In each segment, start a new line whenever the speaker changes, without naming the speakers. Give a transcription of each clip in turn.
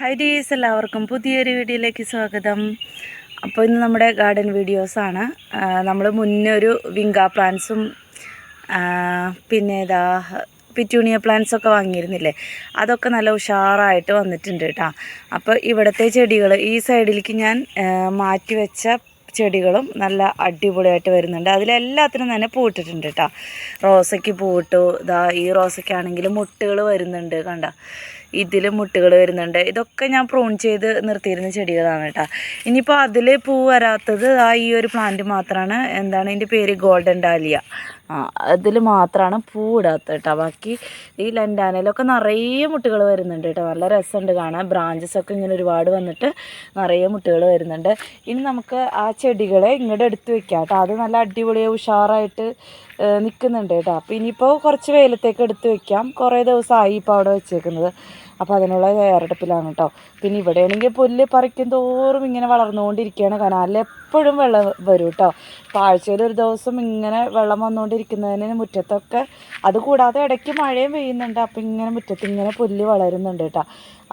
High ഡീസ് എല്ലാവർക്കും പുതിയൊരു വീഡിയോയിലേക്ക് സ്വാഗതം. അപ്പോൾ ഇന്ന് നമ്മുടെ ഗാർഡൻ വീഡിയോസാണ് നമ്മൾ മുന്നേ ഒരു വിങ്ക പ്ലാന്റ്സും പിന്നെ ഏതാ പിറ്റൂണിയ പ്ലാന്റ്സ് ഒക്കെ വാങ്ങിയിരുന്നില്ലേ? അതൊക്കെ നല്ല ഉഷാറായിട്ട് വന്നിട്ടുണ്ട് കേട്ടോ. അപ്പോൾ ഇവിടുത്തെ ചെടികൾ ഈ സൈഡിലേക്ക് ഞാൻ മാറ്റി വെച്ച ചെടികളും നല്ല അടിപൊളിയായിട്ട് വരുന്നുണ്ട്. അതിലെല്ലാത്തിനും തന്നെ പൂട്ടിട്ടുണ്ട് കേട്ടോ. റോസയ്ക്ക് പൂട്ടു ഇതാ ഈ റോസയ്ക്കാണെങ്കിൽ മുട്ടുകൾ വരുന്നുണ്ട് കണ്ട. ഇതിൽ മുട്ടുകൾ വരുന്നുണ്ട്. ഇതൊക്കെ ഞാൻ പ്രൂൺ ചെയ്ത് നിർത്തിയിരുന്ന ചെടികളാണ് കേട്ടോ. ഇനിയിപ്പോൾ അതിൽ പൂ വരാത്തത് ആ ഈ ഒരു പ്ലാന്റ് മാത്രമാണ് എന്താണ് ഇതിന്റെ പേര്? ഗോൾഡൻ ഡാലിയ ആ അതിൽ മാത്രമാണ് പൂ ഇടാത്തത് കേട്ടോ. ബാക്കി ഈ ലൻഡാനയിലൊക്കെ നിറയെ മുട്ടുകൾ വരുന്നുണ്ട് കേട്ടോ. നല്ല രസമുണ്ട് കാണാൻ. ബ്രാഞ്ചസ് ഒക്കെ ഇങ്ങനെ ഒരുപാട് വന്നിട്ട് നിറയെ മുട്ടുകൾ വരുന്നുണ്ട്. ഇനി നമുക്ക് ആ ചെടികളെ ഇങ്ങോട്ട് എടുത്ത് വെക്കാം കേട്ടോ. അത് നല്ല അടിപൊളിയായി ഉഷാറായിട്ട് നിൽക്കുന്നുണ്ട് കേട്ടോ. അപ്പോൾ ഇനിയിപ്പോൾ കുറച്ച് വെയിലത്തേക്ക് എടുത്ത് വെക്കാം. കുറേ ദിവസമായി ഇപ്പോൾ അവിടെ വെച്ചേക്കുന്നത്. അപ്പോൾ അതിനുള്ള തയ്യാറെടുപ്പിലാണ് കേട്ടോ പിന്നെ ഇവിടെയാണെങ്കിൽ പുല്ല് പറിക്കും തോറും ഇങ്ങനെ വളർന്നുകൊണ്ടിരിക്കുകയാണ് കനാലിൽ എപ്പോഴും വെള്ളം വരും കേട്ടോ അപ്പോൾ ആഴ്ചയിൽ ഒരു ദിവസം ഇങ്ങനെ വെള്ളം വന്നുകൊണ്ടിരിക്കുന്നതിന് മുറ്റത്തൊക്കെ അതുകൂടാതെ ഇടയ്ക്ക് മഴയും പെയ്യുന്നുണ്ട്. അപ്പോൾ ഇങ്ങനെ മുറ്റത്ത് ഇങ്ങനെ പുല്ല് വളരുന്നുണ്ട് കേട്ടോ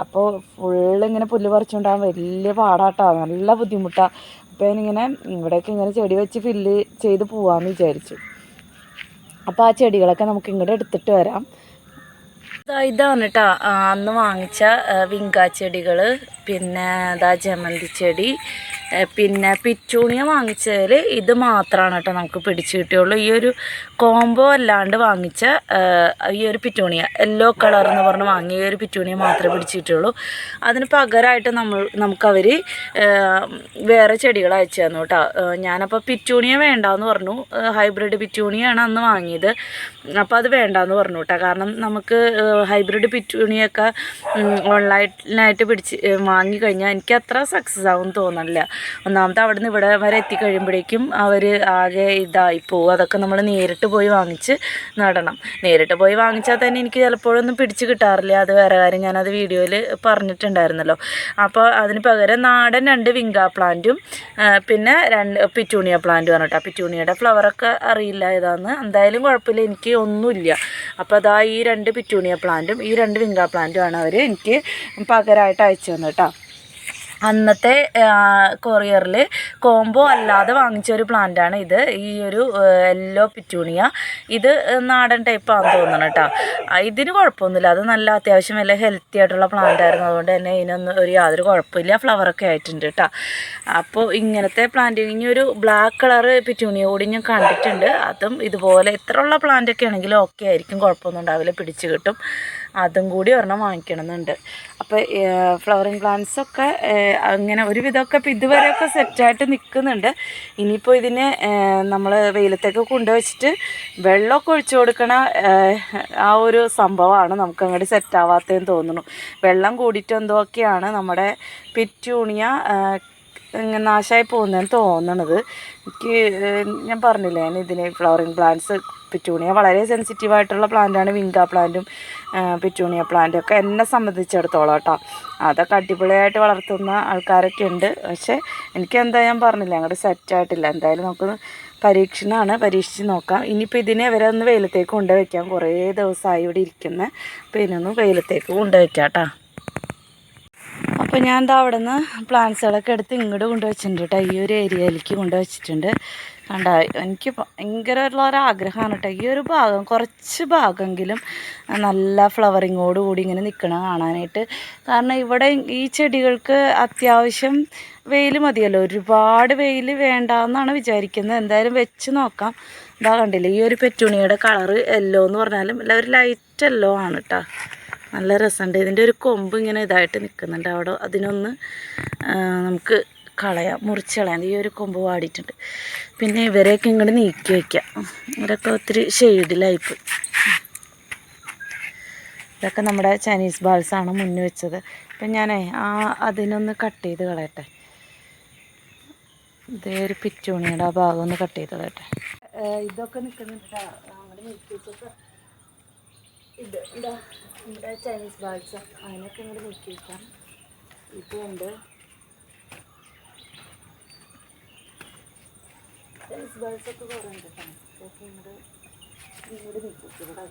അപ്പോൾ ഫുള്ള് ഇങ്ങനെ പുല്ല് പറിച്ചുകൊണ്ടാകാൻ വലിയ പാടാട്ടോ. നല്ല ബുദ്ധിമുട്ടാണ് അപ്പോൾ ഞാനിങ്ങനെ ഇവിടെയൊക്കെ ഇങ്ങനെ ചെടി വെച്ച് ഫില്ല് ചെയ്ത് പോവാമെന്ന് വിചാരിച്ചു. അപ്പോൾ ആ ചെടികളൊക്കെ നമുക്ക് ഇങ്ങോട്ട് എടുത്തിട്ട് വരാം. ഇതാണ് കേട്ടോ അന്ന് വാങ്ങിച്ച വിങ്കാ ചെടികൾ പിന്നെ ഇതാ ജമന്തി ചെടി പിന്നെ പിച്ചൂണിയ വാങ്ങിച്ചതിൽ ഇത് മാത്രമാണ് കേട്ടോ നമുക്ക് പിടിച്ച് കിട്ടിയുള്ളൂ. ഈ ഒരു കോംബോ അല്ലാണ്ട് വാങ്ങിച്ച ഈ ഒരു പിറ്റൂണിയ യെല്ലോ കളർ എന്ന് പറഞ്ഞ് വാങ്ങിയ ഈ ഒരു പിറ്റൂണിയ മാത്രമേ പിടിച്ച് കിട്ടിയുള്ളൂ. അതിന് പകരമായിട്ട് നമ്മൾ നമുക്കവർ വേറെ ചെടികൾ അയച്ചു തന്നു കേട്ടോ ഞാനപ്പോൾ പിറ്റൂണിയ വേണ്ടാന്ന് പറഞ്ഞു. ഹൈബ്രിഡ് പിറ്റൂണിയാണ് അന്ന് വാങ്ങിയത്. അപ്പോൾ അത് വേണ്ടാന്ന് പറഞ്ഞു കേട്ടോ കാരണം നമുക്ക് ഹൈബ്രിഡ് പിറ്റൂണിയൊക്കെ ഓൺലൈനായിട്ട് പിടിച്ച് വാങ്ങിക്കഴിഞ്ഞാൽ എനിക്ക് അത്ര സക്സസ് ആവും തോന്നണില്ല. ഒന്നാമത്തെ അവിടെ നിന്ന് ഇവിടെ വരെ എത്തിക്കഴിയുമ്പോഴേക്കും അവർ ആകെ ഇതായി പോകും അതൊക്കെ നമ്മൾ നേരിട്ട് പോയി വാങ്ങിച്ച് നടണം. നേരിട്ട് പോയി വാങ്ങിച്ചാൽ തന്നെ എനിക്ക് ചിലപ്പോഴൊന്നും പിടിച്ച് കിട്ടാറില്ല. അത് വേറെ കാര്യം. ഞാനത് വീഡിയോയിൽ പറഞ്ഞിട്ടുണ്ടായിരുന്നല്ലോ. അപ്പോൾ അതിന് പകരം നാടൻ രണ്ട് വിങ്ക പ്ലാന്റും പിന്നെ രണ്ട് പിറ്റൂണിയ പ്ലാന്റും ആണ് കേട്ടോ പിറ്റൂണിയുടെ ഫ്ലവറൊക്കെ അറിയില്ല ഇതാന്ന് എന്തായാലും കുഴപ്പമില്ല. എനിക്ക് ഒന്നുമില്ല. അപ്പോൾ അതാ ഈ രണ്ട് പിറ്റൂണിയ പ്ലാന്റും ഈ രണ്ട് വിങ്ക പ്ലാന്റും ആണ് അവർ എനിക്ക് പകരമായിട്ട് അയച്ചു തന്നു കേട്ടോ അന്നത്തെ കൊറിയറിൽ കോംബോ അല്ലാതെ വാങ്ങിച്ച ഒരു പ്ലാന്റാണ് ഇത്. ഈ ഒരു യെല്ലോ പിറ്റൂണിയ. ഇത് നാടൻ ടൈപ്പാണെന്ന് തോന്നണം കേട്ടോ. ഇതിന് കുഴപ്പമൊന്നുമില്ല. അത് നല്ല അത്യാവശ്യം നല്ല ഹെൽത്തി ആയിട്ടുള്ള പ്ലാന്റ് ആയിരുന്നു. അതുകൊണ്ട് തന്നെ ഇതിനൊന്നും ഒരു യാതൊരു കുഴപ്പമില്ല. ഫ്ലവറൊക്കെ ആയിട്ടുണ്ട് കേട്ടോ. അപ്പോൾ ഇങ്ങനത്തെ പ്ലാന്റ് ഇനി ഒരു ബ്ലാക്ക് കളർ പിറ്റൂണിയ കൂടി ഞാൻ കണ്ടിട്ടുണ്ട്. അതും ഇതുപോലെ ഇത്ര ഉള്ള പ്ലാന്റ് ഒക്കെ ആണെങ്കിലും ഓക്കെ ആയിരിക്കും. കുഴപ്പമൊന്നും ഉണ്ടാവില്ല. പിടിച്ചു കിട്ടും. അതും കൂടി ഒരെണ്ണം വാങ്ങിക്കണമെന്നുണ്ട്. അപ്പോൾ ഫ്ലവറിങ് പ്ലാന്റ്സ് ഒക്കെ അങ്ങനെ ഒരുവിധമൊക്കെ ഇപ്പോൾ ഇതുവരെയൊക്കെ സെറ്റായിട്ട് നിൽക്കുന്നുണ്ട് ഇനിയിപ്പോൾ ഇതിനെ നമ്മൾ വെയിലത്തേക്ക് കൊണ്ടുവച്ചിട്ട് വെള്ളമൊക്കെ ഒഴിച്ചു കൊടുക്കണ ആ ഒരു സംഭവമാണ് നമുക്ക് അങ്ങോട്ട് സെറ്റാവാത്തതെന്ന് തോന്നുന്നു. വെള്ളം കൂടിയിട്ട് എന്തൊക്കെയാണ് നമ്മുടെ പിറ്റൂണിയ നാശമായി പോകുന്നതെന്ന് തോന്നണത്. എനിക്ക് ഞാൻ പറഞ്ഞില്ലേ ഞാൻ ഇതിന് ഫ്ലവറിങ് പ്ലാന്റ്സ് പിറ്റൂണിയ വളരെ സെൻസിറ്റീവ് ആയിട്ടുള്ള പ്ലാന്റാണ് വിങ്ക പ്ലാന്റും പിറ്റൂണിയ പ്ലാന്റ് ഒക്കെ എന്നെ സംബന്ധിച്ചിടത്തോളം കേട്ടോ. അതൊക്കെ അടിപൊളിയായിട്ട് വളർത്തുന്ന ആൾക്കാരൊക്കെ ഉണ്ട്. പക്ഷേ എനിക്ക് എന്താ ഞാൻ പറഞ്ഞില്ല അങ്ങോട്ട് സെറ്റായിട്ടില്ല എന്തായാലും നമുക്ക് പരീക്ഷണമാണ് പരീക്ഷിച്ച് നോക്കാം. ഇനിയിപ്പോൾ ഇതിനെ വരെ ഒന്ന് വെയിലത്തേക്ക് കൊണ്ടുവയ്ക്കാം. കുറേ ദിവസമായി ഇവിടെ ഇരിക്കുന്നത് അപ്പോൾ ഇതിനൊന്ന് വെയിലത്തേക്ക് കൊണ്ടുവയ്ക്കാം കേട്ടോ. അപ്പോൾ ഞാൻ എന്താ അവിടെ നിന്ന് പ്ലാന്റ്സുകളൊക്കെ എടുത്ത് ഇങ്ങോട്ട് കൊണ്ടുവച്ചിട്ടുണ്ട് കേട്ടോ. ഈ ഒരു ഏരിയയിലേക്ക് കൊണ്ടുവച്ചിട്ടുണ്ട്. കണ്ട എനിക്ക് ഭയങ്കര ഒരു ആഗ്രഹമാണ് കേട്ടോ. ഈ ഒരു ഭാഗം കുറച്ച് ഭാഗമെങ്കിലും നല്ല ഫ്ലവറിങ്ങോട് കൂടി ഇങ്ങനെ നിൽക്കണം കാണാനായിട്ട്. കാരണം ഇവിടെ ഈ ചെടികൾക്ക് അത്യാവശ്യം വെയിൽ മതിയല്ലോ. ഒരുപാട് വെയിൽ വേണ്ട എന്നാണ് വിചാരിക്കുന്നത്. എന്തായാലും വെച്ച് നോക്കാം. ഇതാ കണ്ടില്ലേ ഈ ഒരു പെറ്റൂണിയുടെ കളറ് യെല്ലോ എന്ന് പറഞ്ഞാലും ഒരു ലൈറ്റ് യെല്ലോ ആണ് കേട്ടോ. നല്ല രസമുണ്ട്. ഇതിന്റെ ഒരു കൊമ്പ് ഇങ്ങനെ ഇതായിട്ട് നിൽക്കുന്നുണ്ട് അവിടെ അതിനൊന്ന് നമുക്ക് കളയാം മുറിച്ച് കളയാം ഈ ഒരു കൊമ്പ് വാടിയിട്ടുണ്ട്. പിന്നെ ഇവരെയൊക്കെ ഇങ്ങോട്ട് നീക്കി വയ്ക്കാം ഇവരൊക്കെ ഒത്തിരി ഷെയ്ഡിലായിപ്പോയി ഇതൊക്കെ നമ്മുടെ ചൈനീസ് ബാൾസാണ് മുന്നിൽ വെച്ചത്. അപ്പം ഞാനേ ആ അതിനൊന്ന് കട്ട് ചെയ്ത് കളയട്ടെ. ഇതേ ഒരു പിറ്റൂണിയുടെ ആ ഭാഗം ഒന്ന് കട്ട് ചെയ്ത് കളയട്ടെ. ഇതൊക്കെ നിൽക്കുന്നുണ്ട് ഇത് എന്താ നമ്മുടെ ചൈനീസ് ബാൾസ് അതിനൊക്കെ ഇങ്ങോട്ട് നീക്കി വയ്ക്കാം ഇതുണ്ട് റൈസ് ബേൾസൊക്കെ കുറേ ഉണ്ട് കേട്ടോ ഇതൊക്കെ ഇങ്ങോട്ട് ഇങ്ങോട്ട് നിൽക്കും ഇവിടെ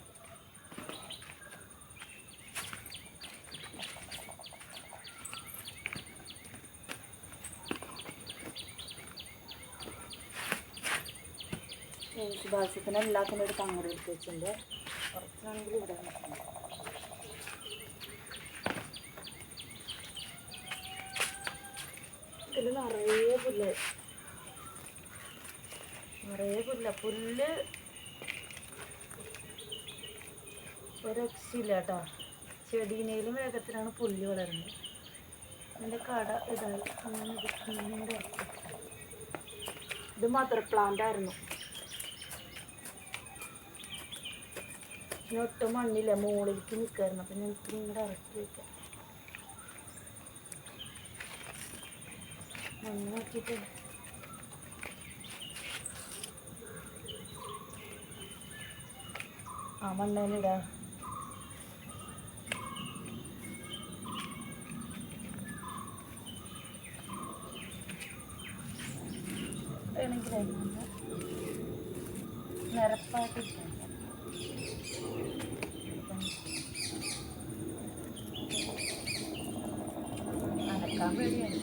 സുഭാഷിപ്പിനെ എല്ലാത്തിന്റെ അടുത്ത് അങ്ങോട്ട് എടുത്ത് വെച്ചിട്ടുണ്ട് കുറച്ചാണെങ്കിൽ ഇവിടെ ഇതിൽ നിറയെ പുല്ലായി നിറയെ പുല്ല ഒരക്ഷില്ല കേട്ടോ. ചെടീനേലും വേഗത്തിലാണ് പുല്ല് വളരുന്നത്. എന്റെ കട ഇതായി. അങ്ങനെ ഇത് മാത്രം പ്ലാന്റ് ആയിരുന്നു. പിന്നെ ഒട്ടും മണ്ണില്ല. മുകളിലേക്ക് നിൽക്കായിരുന്നു അപ്പം ഞാൻ ഇങ്ങോട്ട് ഇറക്കി വെക്കാം. മണ്ണ് നോക്കിയിട്ട് ആ മണ്ണേലിടാ വേണമെങ്കിലേ നിരപ്പായിട്ട് അടക്കാൻ പേടിയാണ്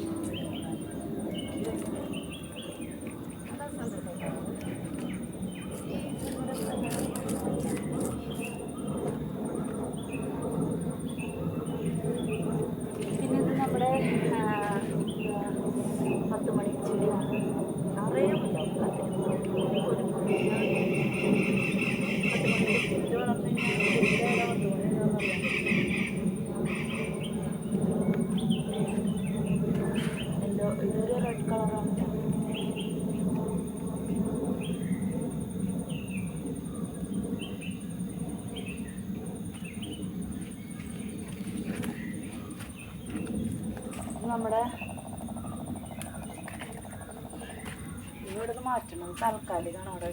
അതാ സന്തോഷം. ഈ ചൂട് പിന്നെ ഇത് നമ്മുടെ ആ, പത്ത് മണി ചെടിയാണ് നിറയെ ഉണ്ടാവും പത്ത് മണി ഒരു മണി പത്ത് മണി ചെടി വളർന്നു കഴിഞ്ഞാൽ പത്ത് മണി എല്ലോ ഇതൊരു റെഡ് കളറാണ് നമ്മുടെ ഇവിടെ മാറ്റണം താൽക്കാലികമാണ് അവിടെ.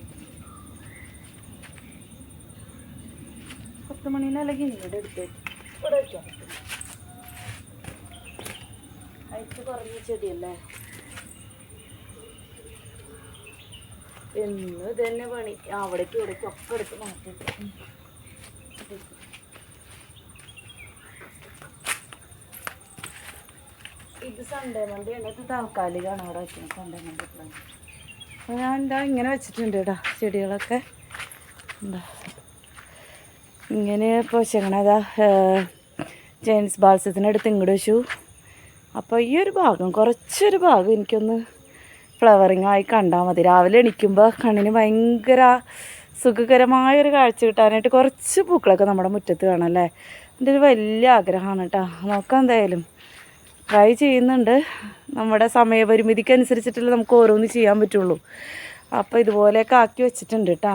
പത്ത് മണീനെ അല്ലെങ്കിൽ ഇങ്ങോട്ട് എടുത്ത്. ഇവിടെ പറ്റും ഹൈറ്റ് കുറഞ്ഞ ചെടിയല്ലേ എന്ന് തന്നെ പണി അവിടേക്ക് ഇവിടേക്ക് ഒക്കെ എടുത്ത് മാറ്റിയിട്ട് ഇത് സൺഡേ ആണ് ഇത് താൽക്കാലികമാണ് അവിടെ വെക്കുന്നത് സൺഡേ ഞാൻ എന്താ ഇങ്ങനെ വെച്ചിട്ടുണ്ട് കേട്ടോ ചെടികളൊക്കെ. എന്താ? ഇങ്ങനെ ഇപ്പോൾ ചെങ്ങണതാ ജെയിൻസ് ബാൽസത്തിനടുത്ത് ഇങ്ങോട്ട് വെച്ചു. അപ്പോൾ ഈ ഒരു ഭാഗം കുറച്ചൊരു ഭാഗം എനിക്കൊന്ന് ഫ്ലവറിങ് ആയി കണ്ടാൽ മതി. രാവിലെ എണിക്കുമ്പോൾ കണ്ണിന് ഭയങ്കര സുഖകരമായൊരു കാഴ്ച കിട്ടാനായിട്ട് കുറച്ച് പൂക്കളൊക്കെ നമ്മുടെ മുറ്റത്ത് കാണാം അല്ലേ? എന്റെ ഒരു വലിയ ആഗ്രഹമാണ് കേട്ടോ നോക്കാം എന്തായാലും. ട്രൈ ചെയ്യുന്നുണ്ട്. നമ്മുടെ സമയപരിമിതിക്ക് അനുസരിച്ചിട്ടല്ലേ നമുക്ക് ഓരോന്ന് ചെയ്യാൻ പറ്റുള്ളൂ. അപ്പോൾ ഇതുപോലെയൊക്കെ ആക്കി വെച്ചിട്ടുണ്ട് കേട്ടോ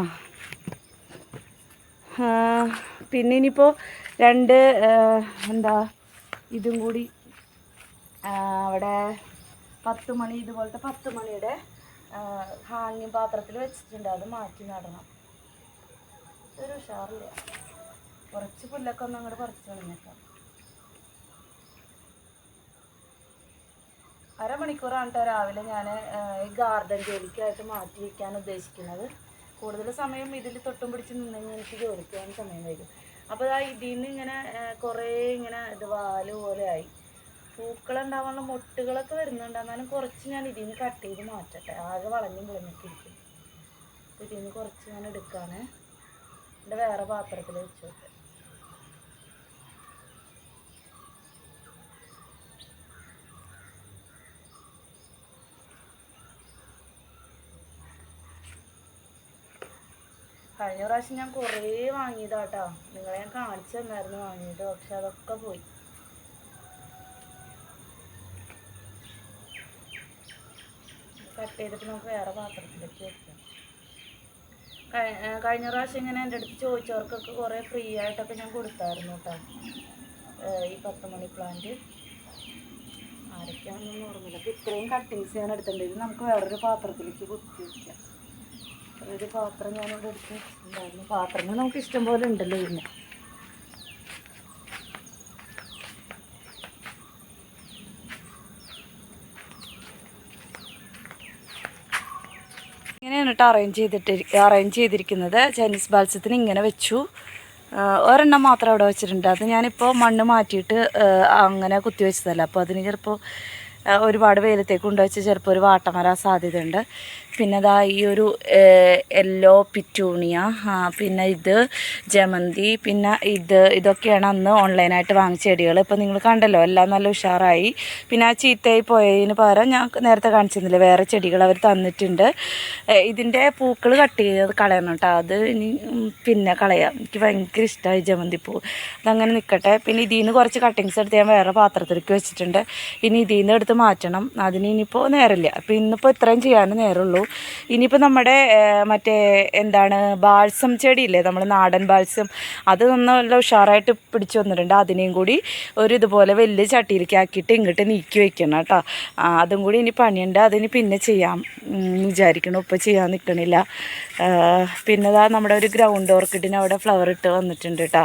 പിന്നെ ഇനിയിപ്പോൾ രണ്ട് എന്താ ഇതും കൂടി അവിടെ പത്ത് മണി ഇതുപോലത്തെ പത്ത് മണിയുടെ ഹാങ്ങിങ് പാത്രത്തിൽ വെച്ചിട്ടുണ്ട്. അത് മാറ്റി നടണം. ഒരു ഉഷാറില്ല. കുറച്ച് പുല്ലൊക്കെ ഒന്ന് അങ്ങോട്ട് പറിച്ചു കളഞ്ഞേക്കാം. അരമണിക്കൂറാണ് കേട്ടോ രാവിലെ ഞാൻ ഈ ഗാർഡൻ ജോലിക്കായിട്ട് മാറ്റി വയ്ക്കാൻ ഉദ്ദേശിക്കുന്നത്. കൂടുതൽ സമയം ഇതിൽ തൊട്ടും പിടിച്ച് നിന്നെങ്കിൽ എനിക്ക് ജോലിക്ക് പോകാൻ സമയം വരും അപ്പോൾ ആ ഇതിൽ നിന്ന് ഇങ്ങനെ കുറേ ഇങ്ങനെ ഇത് വാൽ പോലെ ആയി. പൂക്കളുണ്ടാവാനുള്ള മൊട്ടുകളൊക്കെ വരുന്നുണ്ട്. എന്നാലും കുറച്ച് ഞാൻ ഇതിൽ നിന്ന് കട്ട് ചെയ്ത് മാറ്റട്ടെ. ആകെ വളഞ്ഞും വിളഞ്ഞൊക്കെ അപ്പോൾ ഇതിൽ നിന്ന് കുറച്ച് ഞാൻ എടുക്കാണ്. എന്റെ വേറെ പാത്രത്തിൽ വെച്ചോട്ടെ. കഴിഞ്ഞ പ്രാവശ്യം ഞാൻ കുറേ വാങ്ങിയതാട്ടോ. നിങ്ങളെ ഞാൻ കാണിച്ചു തന്നായിരുന്നു വാങ്ങിയത്. പക്ഷെ അതൊക്കെ പോയി. കട്ട് ചെയ്തിട്ട് നമുക്ക് വേറെ പാത്രത്തിലേക്ക് വെക്കാം. കഴിഞ്ഞ പ്രാവശ്യം ഇങ്ങനെ എന്റെ അടുത്ത് ചോദിച്ചവർക്കൊക്കെ കുറേ ഫ്രീ ആയിട്ടൊക്കെ ഞാൻ കൊടുത്തായിരുന്നു കേട്ടോ. ഈ പത്ത് മണി പ്ലാന്റ്. ആരൊക്കെയാണെന്നൊന്നും ഓർമ്മയില്ല. അപ്പോൾ ഇത്രയും കട്ടിങ്സ് ഞാൻ എടുത്തിട്ടുണ്ട്. ഇത് നമുക്ക് വേറൊരു പാത്രത്തിലേക്ക് കുത്തി വയ്ക്കാം ഒരു പാത്രം ഞാനിവിടെ എടുത്ത് ഉണ്ടായിരുന്നു. പാത്രങ്ങൾ നമുക്ക് ഇഷ്ടം പോലെ ഉണ്ടല്ലോ പിന്നെ. ഇങ്ങനെയാണ് കേട്ടോ അറേഞ്ച് ചെയ്തിട്ട് അറേഞ്ച് ചെയ്തിരിക്കുന്നത്. ചൈനീസ് ബാൽസ്യത്തിന് ഇങ്ങനെ വെച്ചു. ഒരെണ്ണം മാത്രം അവിടെ വെച്ചിട്ടുണ്ട്. അത് ഞാനിപ്പോൾ മണ്ണ് മാറ്റിയിട്ട് അങ്ങനെ കുത്തി വെച്ചതല്ല. അപ്പോൾ അതിന് ചിലപ്പോൾ ഒരുപാട് വെയിലത്തേക്ക് കൊണ്ടുവച്ച് ചിലപ്പോൾ ഒരു വാട്ടം വരാൻ സാധ്യതയുണ്ട്. പിന്നെ ഇതാ ഈ ഒരു യെല്ലോ പിറ്റൂണിയ പിന്നെ ഇത് ജമന്തി പിന്നെ ഇത് ഇതൊക്കെയാണ് അന്ന് ഓൺലൈനായിട്ട് വാങ്ങിച്ച ചെടികൾ ഇപ്പോൾ നിങ്ങൾ കണ്ടല്ലോ എല്ലാം നല്ല ഉഷാറായി. പിന്നെ ആ ചീത്തയായി പോയതിന് പകരം ഞാൻ നേരത്തെ കാണിച്ചിരുന്നില്ല വേറെ ചെടികൾ അവർ തന്നിട്ടുണ്ട്. ഇതിന്റെ പൂക്കൾ കട്ട് ചെയ്ത് കളയണം കേട്ടോ. അത് ഇനി പിന്നെ കളയാം. എനിക്ക് ഭയങ്കര ഇഷ്ടമായി പൂ. അതങ്ങനെ നിൽക്കട്ടെ പിന്നെ ഇതിൽ നിന്ന് കുറച്ച് കട്ടിങ്സ് എടുത്ത് ഞാൻ വേറെ പാത്രത്തിലേക്ക് വെച്ചിട്ടുണ്ട്. ഇനി ഇതിൽ നിന്ന് എടുത്ത് മാറ്റണം. അതിന് ഇനിയിപ്പോൾ നേരമില്ല. അപ്പോൾ ഇന്നിപ്പോൾ ഇത്രയും ചെയ്യാനേ നേരമുള്ളൂ. ഇനിയിപ്പോൾ നമ്മുടെ മറ്റേ എന്താണ് ബാൾസം ചെടിയില്ലേ നമ്മൾ നാടൻ ബാൾസം അത് നല്ല ഉഷാറായിട്ട് പിടിച്ചു വന്നിട്ടുണ്ട്. അതിനെയും കൂടി ഒരു ഇതുപോലെ വലിയ ചട്ടിയിലേക്ക് ആക്കിയിട്ട് ഇങ്ങോട്ട് നീക്കി വെക്കണം കേട്ടോ. അതും കൂടി ഇനി പണിയുണ്ട്. അതിന് പിന്നെ ചെയ്യാം. വിചാരിക്കണം. ഇപ്പോൾ ചെയ്യാൻ നിൽക്കണില്ല പിന്നെ ഇതാ നമ്മുടെ ഒരു ഗ്രൗണ്ട് ഓർക്കിഡിന് അവിടെ ഫ്ലവർ ഇട്ട് വന്നിട്ടുണ്ട് കേട്ടോ.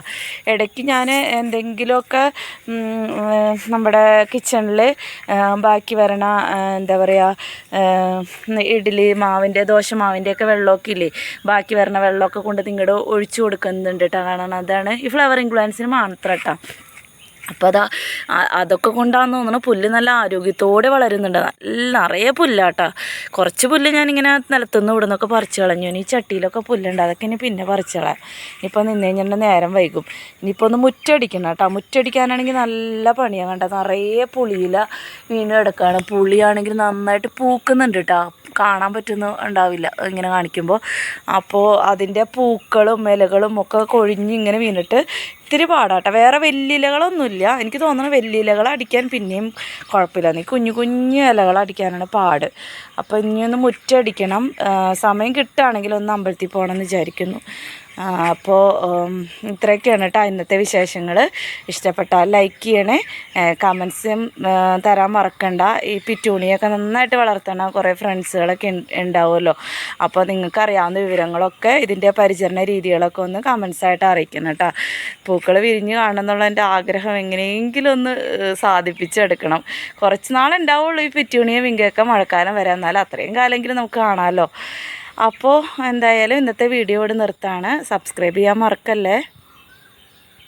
ഇടയ്ക്ക് ഞാൻ എന്തെങ്കിലുമൊക്കെ നമ്മുടെ കിച്ചണിൽ ബാക്കി വരണ എന്താ പറയുക ഇഡ്ഡലി മാവിന്റെ ദോശ മാവിന്റെയൊക്കെ വെള്ളമൊക്കെ ഇല്ലേ? ബാക്കി വരുന്ന വെള്ളമൊക്കെ കൊണ്ട് നിങ്ങളുടെ ഒഴിച്ചു കൊടുക്കുന്നുണ്ട് കേട്ടോ കാരണം അതാണ് ഈ ഫ്ലവർ ഇൻഫ്ലുവൻസിന് മാത്രം കേട്ടോ അപ്പോൾ അതാ അതൊക്കെ കൊണ്ടാന്ന് തോന്നുന്നു പുല്ല് നല്ല ആരോഗ്യത്തോടെ വളരുന്നുണ്ട്. നല്ല നിറയെ പുല്ലാട്ടാ കുറച്ച് പുല്ല് ഞാനിങ്ങനെ നിലത്തുനിന്ന് ഇവിടെ നിന്നൊക്കെ പറിച്ച് കളഞ്ഞു. ഇനി ചട്ടിയിലൊക്കെ പുല്ലുണ്ട്. അതൊക്കെ ഇനി പിന്നെ പറിച്ച് കളയാം. ഇനിയിപ്പോൾ നിന്ന് കഴിഞ്ഞാൽ നേരം വൈകും. ഇനിയിപ്പോൾ ഒന്ന് മുറ്റടിക്കണം കേട്ടോ മുറ്റടിക്കാനാണെങ്കിൽ നല്ല പണിയാണ് കേട്ടോ നിറയെ പുളിയില വീണ് കിടക്കുകയാണ് പുളിയാണെങ്കിൽ നന്നായിട്ട് പൂക്കുന്നുണ്ട് കേട്ടോ കാണാൻ പറ്റുന്ന ഉണ്ടാവില്ല. ഇങ്ങനെ കാണിക്കുമ്പോൾ അപ്പോൾ അതിന്റെ പൂക്കളും ഇലകളും ഒക്കെ കൊഴിഞ്ഞ് ഇങ്ങനെ വീണിട്ട് ഇത്തിരി പാടാട്ടോ. വേറെ വെല്ലിലകളൊന്നുമില്ല. എനിക്ക് തോന്നുന്നു വെല്ലിലകൾ അടിക്കാൻ പിന്നെയും കുഴപ്പമില്ല. നീ കുഞ്ഞു കുഞ്ഞു ഇലകൾ അടിക്കാനാണ് പാട്. അപ്പോൾ ഇനിയൊന്ന് മുറ്റടിക്കണം. സമയം കിട്ടുകയാണെങ്കിൽ ഒന്ന് അമ്പലത്തിൽ പോകണമെന്ന് വിചാരിക്കുന്നു. അപ്പോൾ ഇത്രയൊക്കെയാണ് കേട്ടോ ഇന്നത്തെ വിശേഷങ്ങൾ ഇഷ്ടപ്പെട്ടാൽ ലൈക്ക് ചെയ്യണേ. കമൻസും തരാൻ മറക്കണ്ട. ഈ പിറ്റൂണിയൊക്കെ നന്നായിട്ട് വളർത്തണ കുറേ ഫ്രണ്ട്സുകളൊക്കെ ഉണ്ടാവുമല്ലോ അപ്പോൾ നിങ്ങൾക്ക് അറിയാവുന്ന വിവരങ്ങളൊക്കെ ഇതിന്റെ പരിചരണ രീതികളൊക്കെ ഒന്ന് കമൻസായിട്ട് അറിയിക്കണം കേട്ടോ പൂക്കൾ വിരിഞ്ഞ് കാണണം എന്നുള്ള എന്റെ ആഗ്രഹം എങ്ങനെയെങ്കിലും ഒന്ന് സാധിപ്പിച്ചെടുക്കണം. കുറച്ച് നാളുണ്ടാവുള്ളൂ ഈ പിറ്റൂണിയ വിങ്കയൊക്കെ മഴക്കാലം വരാൻ എന്നാലും അത്രയും കാലമെങ്കിലും നമുക്ക് കാണാമല്ലോ അപ്പോൾ എന്തായാലും ഇന്നത്തെ വീഡിയോ ഇവിടെ നിർത്താണ്. സബ്സ്ക്രൈബ് ചെയ്യാൻ മറക്കല്ലേ?